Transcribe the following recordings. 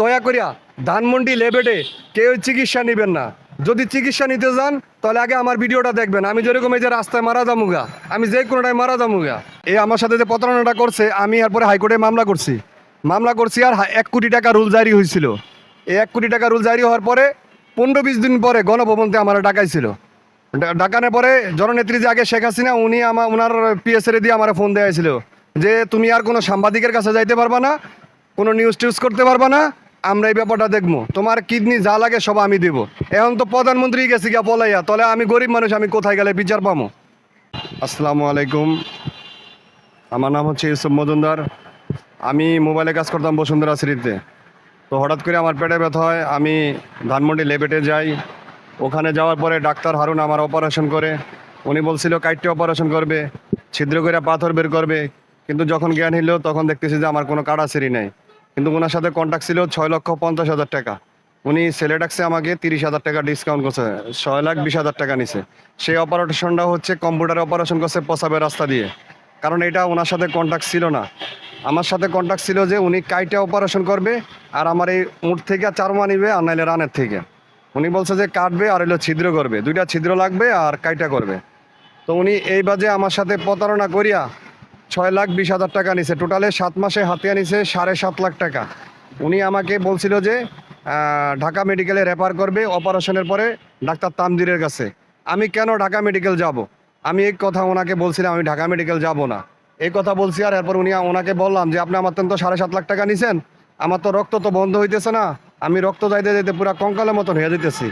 দয়া করিয়া ধানমন্ডি লেবেটে কেউ চিকিৎসা নেবেন না। যদি চিকিৎসা নিতে যান, তাহলে আগে আমার ভিডিওটা দেখবেন। আমি যেরকম এই যে রাস্তায় মারা যামুগা, আমি যে কোনোটায় মারা যামুগা। এই আমার সাথে যে প্রতারণাটা করছে, আমি এরপরে হাইকোর্টে মামলা করছি। মামলা করছি আর এক কোটি টাকা রুল জারি হয়েছিল। এই এক কোটি টাকা রুল জারি হওয়ার পরে পনেরো বিশ দিন পরে গণভবনতে আমার ডাকাইছিল। ডাকানোর পরে জননেত্রী যে আগে শেখ হাসিনা, উনি আমার ওনার পিএসএ দিয়ে আমার ফোন দেওয়া যে, তুমি আর কোনো সাংবাদিকের কাছে যাইতে পারবা না, কোনো নিউজ টিউজ করতে পারবা না আমরা এই ব্যাপারটা দেখব। তোমার কিডনি যা লাগে সব আমি দেবো। এখন তো প্রধানমন্ত্রী গেছি গিয়া বলাইয়া, তাহলে আমি গরিব মানুষ, আমি কোথায় গেলে বিচার পাবো? আসসালামু আলাইকুম। আমার নাম হচ্ছে ইউসুফ মজুমদার। আমি মোবাইলে কাজ করতাম বসুন্ধরা সিটিতে। তো হঠাৎ করে আমার পেটে ব্যথা হয়, আমি ধানমন্ডি লেবেটে যাই। ওখানে যাওয়ার পরে ডাক্তার হারুন আমার অপারেশন করে। উনি বলছিল কাইটে অপারেশন করবে, ছিদ্র করে পাথর বের করবে। কিন্তু যখন জ্ঞান হইল, তখন দেখতেছি যে আমার কোনো কাড়াছিরি নেই। কিন্তু ওনার সাথে কন্ট্যাক্ট ছিল ছয় লক্ষ পঞ্চাশ হাজার টাকা। উনি সেলে ডাকছে আমাকে তিরিশ হাজার টাকা ডিসকাউন্ট করছে, ছয় লাখ বিশ হাজার টাকা নিছে। সেই অপারেশনটা হচ্ছে কম্পিউটার অপারেশন করছে পসাবের রাস্তা দিয়ে। কারণ এটা ওনার সাথে কন্ট্যাক্ট ছিল না। আমার সাথে কন্ট্যাক্ট ছিল যে উনি কাইটা অপারেশন করবে, আর আমার এই উঠ থেকে চারমা নিবে, আর নাইলে রানের থেকে। উনি বলছে যে কাটবে আর হলো ছিদ্র করবে। দুইটা ছিদ্র লাগবে আর কাইটা করবে। তো উনি এই বাজে আমার সাথে প্রতারণা করিয়া ছয় লাখ বিশ হাজার টাকা নিছে। টোটালে সাত মাসে হাতিয়া নিছে সাড়ে সাত লাখ টাকা। উনি আমাকে বলছিল যে ঢাকা মেডিকেলে রেফার করবে অপারেশনের পরে ডাক্তার তামদিরের কাছে। আমি কেন ঢাকা মেডিকেল যাব? আমি এই কথা ওনাকে বলছিলাম, আমি ঢাকা মেডিকেল যাব না। এই কথা বলছি আর এরপর উনি ওনাকে বললাম যে, আপনি আমার তো সাড়ে সাত লাখ টাকা নিছেন। আমার তো রক্ত তো বন্ধ হইতেছে না। আমি রক্ত যাইতে যাইতে পুরো কঙ্কালের মতন হয়ে যেতেছি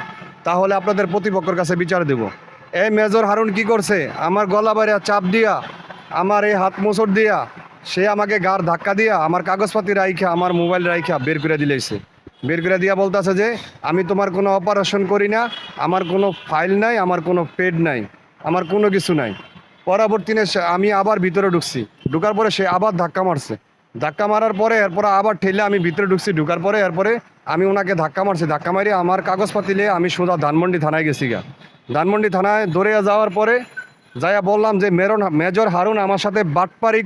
তাহলে আপনাদের প্রতিপক্ষের কাছে বিচার দেব। এই মেজর হারুন কি করছে? আমার গলা বাইরে চাপ দিয়া আমার এই হাত মোচড় দিয়া, সে আমাকে গার ধাক্কা দিয়া আমার কাগজপাতি রাইখা, আমার মোবাইল রাইখা বের করে দিলেছে বের করে দিয়া বলতেছে যে, আমি তোমার কোনো অপারেশন করি না, আমার কোনো ফাইল নাই, আমার কোনো পেড নাই, আমার কোনো কিছু নাই। পরবর্তীতে আমি আবার ভিতরে ঢুকছি। ঢুকার পরে সে আবার ধাক্কা মারছে। ধাক্কা মারার পরে এরপরে আবার ঠেলে আমি ভিতরে ঢুকছি। ঢুকার পরে এরপরে আমি ওনাকে ধাক্কা মারছি। ধাক্কা মারি আমার কাগজপাতি নিয়ে আমি সোজা ধানমন্ডি থানায় গেছি গা। ধানমন্ডি থানায় ধরে যাওয়ার পরে যাইয়া বললাম যে, মেরন, মেজর হারুন আমার সাথে বাটপারি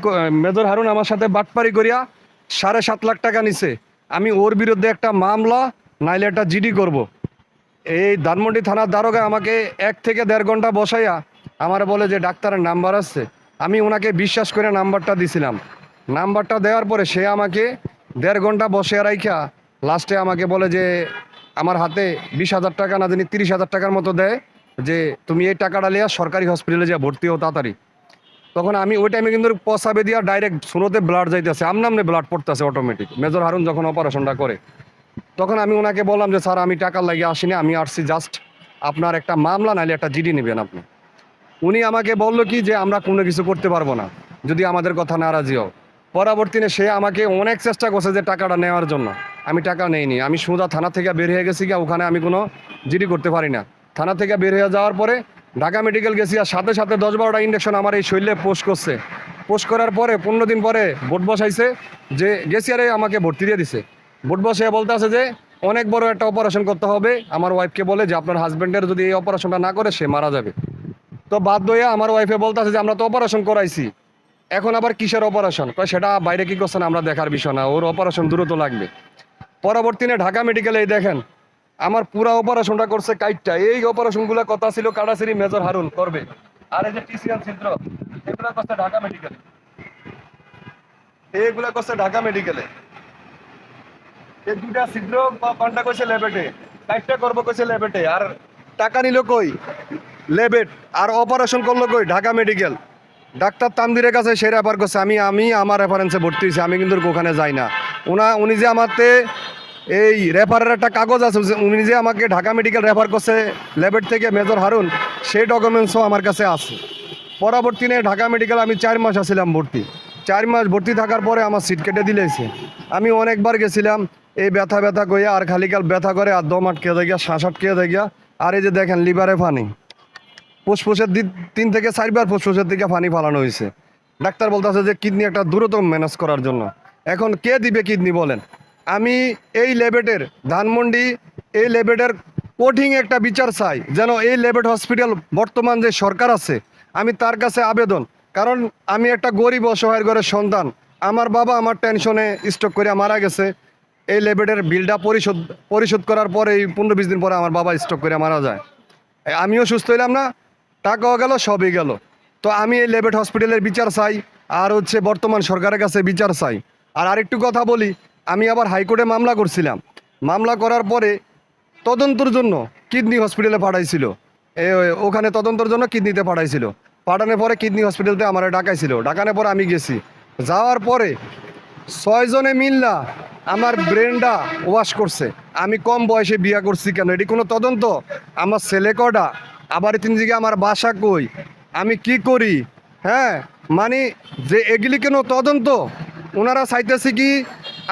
মেজর হারুন আমার সাথে বাটপারি করিয়া সাড়ে সাত লাখ টাকা নিছে। আমি ওর বিরুদ্ধে একটা মামলা, নাইলে একটা জিডি করব। এই ধানমন্ডি থানার দারোগা আমাকে এক থেকে দেড় ঘণ্টা বসাইয়া আমার বলে যে, ডাক্তারের নাম্বার আছে। আমি ওনাকে বিশ্বাস করে নাম্বারটা দিছিলাম। নাম্বারটা দেওয়ার পরে সে আমাকে দেড় ঘণ্টা বসে রাইখা লাস্টে আমাকে বলে যে, আমার হাতে বিশ হাজার টাকা না জানি তিরিশ হাজার টাকার মতো দেয়। যে তুমি এই টাকাটা লিয়া সরকারি হসপিটালে যা ভর্তি হও তাড়াতাড়ি। তখন আমি ওই টাইমে কিন্তু পসাবে দিয়া ডাইরেক্ট শুনোতে ব্লাড যাইতেছে আমনামনে ব্লাড পড়তেছে অটোমেটিক মেজর হারুন যখন অপারেশনটা করে, তখন আমি ওনাকে বললাম যে, স্যার, আমি টাকা লাগিয়ে আসিনি, আমি আসছি জাস্ট আপনার একটা মামলা নাইলে একটা জিডি নেবেন আপনি। উনি আমাকে বলল কি যে, আমরা কোনো কিছু করতে পারব না, যদি আমাদের কথা নারাজি হও। পরবর্তীতে সে আমাকে অনেক চেষ্টা করছে যে টাকাটা নেওয়ার জন্য। আমি টাকা নেইনি, আমি সোজা থানা থেকে বের হয়ে গেছি গিয়া, ওখানে আমি কোনো জিডি করতে পারি না। থানা থেকে বের হয়ে যাওয়ার পরে ঢাকা মেডিকেল গেছি আর সাথে সাথে দশ বারোটা ইঞ্জেকশন আমার এই শরীরে পোস্ট করছে। পোস্ট করার পরে পনেরো দিন পরে ভোট বসাইছে যে গেছি আরে আমাকে ভর্তি দিয়ে দিছে। ভোট বসে বলতে আছে যে অনেক বড় একটা অপারেশন করতে হবে। আমার ওয়াইফকে বলে যে আপনার হাজব্যান্ডের যদি এই অপারেশনটা না করে সে মারা যাবে। তো বাধ্য হয়ে আমার ওয়াইফে বলতেছে যে আমরা তো অপারেশন করাইছি। এখন আবার কিসের অপারেশন সেটা বাইরে কি করছেন আমরা দেখার বিষয় না। ওর অপারেশন দ্রুত লাগবে। পরবর্তীতে ঢাকা মেডিকেলে দেখেন আমার পুরা অপারেশনটা করছে কাইটটা। এই অপারেশনগুলো কথা ছিল কাটাছিরি মেজর হারুন, করবে। আর এই যে টিসিএন ছিদ্র, এগুলো করছে ঢাকা মেডিকেলে এইগুলা করছে ঢাকা মেডিকেলে এই দুটা ছিদ্র কন্টা করছে লেবেটে। কাইটটা করব করছে লেবেটে। আর টাকা নিল কই? লেবেট। আর অপারেশন করল কই? ঢাকা মেডিকেল ডাক্তার তামদিরের কাছে সে রেফার করছে। আমি আমি আমার রেফারেন্সে ভর্তি হয়েছি। আমি কিন্তু ওখানে যাই না। ওনা উনি যে আমারতে এই রেফারের একটা কাগজ আছে উনি যে আমাকে ঢাকা মেডিকেল রেফার করছে, ল্যাবের থেকে মেজর হারুন, সেই ডকুমেন্টসও আমার কাছে আছে। পরবর্তীতে ঢাকা মেডিকেল আমি চার মাস আসছিলাম ভর্তি। চার মাস ভর্তি থাকার পরে আমার সিট কেটে দিলেছে আমি অনেকবার গেছিলাম, এই ব্যথা ব্যথা কইয়া আর খালিকাল ব্যথা করে, আর দম আটকে দেয় গিয়া, শ্বাস আটকে দেয় গিয়া, আর এই যে দেখেন, লিভারে ফানি ফুসফুসের দি- তিন থেকে চারবার ফুসফুসের দিকে পানি ফালানো হয়েছে। ডাক্তার বলতেছে যে, কিডনি একটা দ্রুত ম্যানেজ করার জন্য। এখন কে দিবে কিডনি বলেন? আমি এই লেবেটের ধানমন্ডি, এই লেবেটের কঠিন একটা বিচার চাই, যেন এই লেবেট হসপিটাল বর্তমান যে সরকার আছে, আমি তার কাছে আবেদন। কারণ আমি একটা গরিব অসহায়ের ঘরের সন্তান। আমার বাবা আমার টেনশনে স্ট্রোক করে মারা গেছে। এই লেবেটের বিলটা পরিশোধ পরিশোধ করার পরে এই পনেরো বিশ দিন পরে আমার বাবা স্টক করে মারা যায়। আমিও সুস্থ হইলাম না, টাকাও গেল, সবই গেল। তো আমি এই লেবেট হসপিটালের বিচার চাই, আর হচ্ছে বর্তমান সরকারের কাছে বিচার চাই। আর আরেকটু কথা বলি আমি আবার হাইকোর্টে মামলা করছিলাম। মামলা করার পরে তদন্তর জন্য কিডনি হসপিটালে পাঠাইছিল। ওখানে তদন্তর জন্য কিডনিতে পাঠাইছিল। পাঠানোর পরে কিডনি হসপিটালতে আমার ডাকাইছিল। ডাকানোর পরে আমি গেছি। যাওয়ার পরে ছয়জনে মিল্লা আমার ব্রেনটা ওয়াশ করছে। আমি কম বয়সে বিয়া করছি কেন? এটি কোনো তদন্ত? আমার ছেলে কটা? আবার তিন দিকে আমার বাসা কই? আমি কি করি? হ্যাঁ মানে যে এগুলি কেন তদন্ত? ওনারা চাইতেছে কি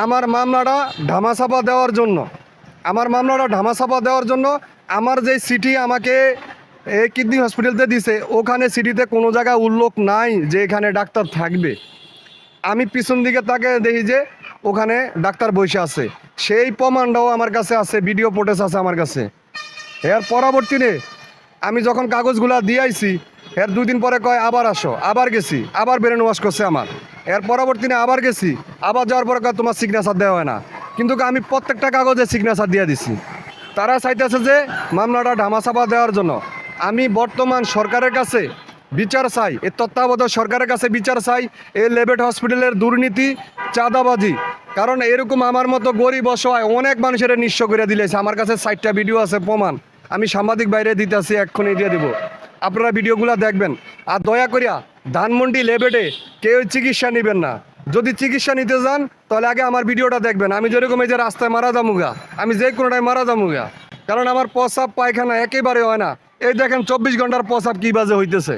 আমার মামলাটা ধামাচাপা দেওয়ার জন্য, আমার মামলাটা ধামাচাপা দেওয়ার জন্য আমার যে সিটি আমাকে এই কিডনি হসপিটালতে দিছে, ওখানে সিটিতে কোনো জায়গায় উল্লেখ নাই যে এখানে ডাক্তার থাকবে। আমি পিছন দিকে তাকে দেখি যে ওখানে ডাক্তার বসে আছে। সেই প্রমাণটাও আমার কাছে আছে, ভিডিও ফুটেজ আছে আমার কাছে। এর পরবর্তীতে আমি যখন কাগজগুলা দিয়ে আইছি এর দুই দিন পরে কয়, আবার আসো, আবার গেছি, আবার ব্রেন ওয়াশ করছে আমার। এর পরবর্তীতে আবার গেছি, আবার যাওয়ার পরে কয়, তোমার সিগনেচার দেওয়া হয় না। কিন্তু আমি প্রত্যেকটা কাগজে সিগনেচার দিয়ে দিছি। তারা চাইতেছে যে মামলাটা ধামাচাপা দেওয়ার জন্য। আমি বর্তমান সরকারের কাছে বিচার চাই, এই তত্ত্বাবধায়ক সরকারের কাছে বিচার চাই, এই লেবেট হসপিটালের দুর্নীতি, চাঁদাবাজি। কারণ এরকম আমার মতো গরিব অসহায় অনেক মানুষের নিঃস্ব করে দিলেছে। আমার কাছে ষাটটা ভিডিও আছে, প্রমাণ। আমি সাংবাদিক বাইরে দিতে দিতেছি, এক্ষুনি দিয়ে দেবো। আপনারা ভিডিওগুলো দেখবেন। আর দয়া করিয়া ধানমন্ডি লেবেটে কেউ চিকিৎসা নেবেন না। যদি চিকিৎসা নিতে যান, তাহলে আগে আমার ভিডিওটা দেখবেন। আমি যেরকম এই যে রাস্তায় মারা যামুগা আমি যে কোনোটায় মারা যামুগা কারণ আমার প্রসাব পায়খানা একেবারে হয় না। এই দেখেন চব্বিশ ঘণ্টার প্রসাব কী বাজে হইতেছে।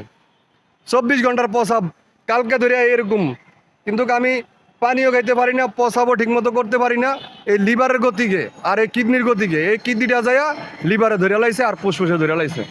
চব্বিশ ঘণ্টার প্রসাব কালকে ধরে এরকম। কিন্তু আমি পানিও খাইতে পারি না, প্রসাবও ঠিকমতো করতে পারি না। এই লিভারের গতিকে আর এই কিডনির গতিকে, এই কিডনিটা যাইয়া লিভারে ধরে লাইছে আর ফুসফুসে ধরে লাইছে।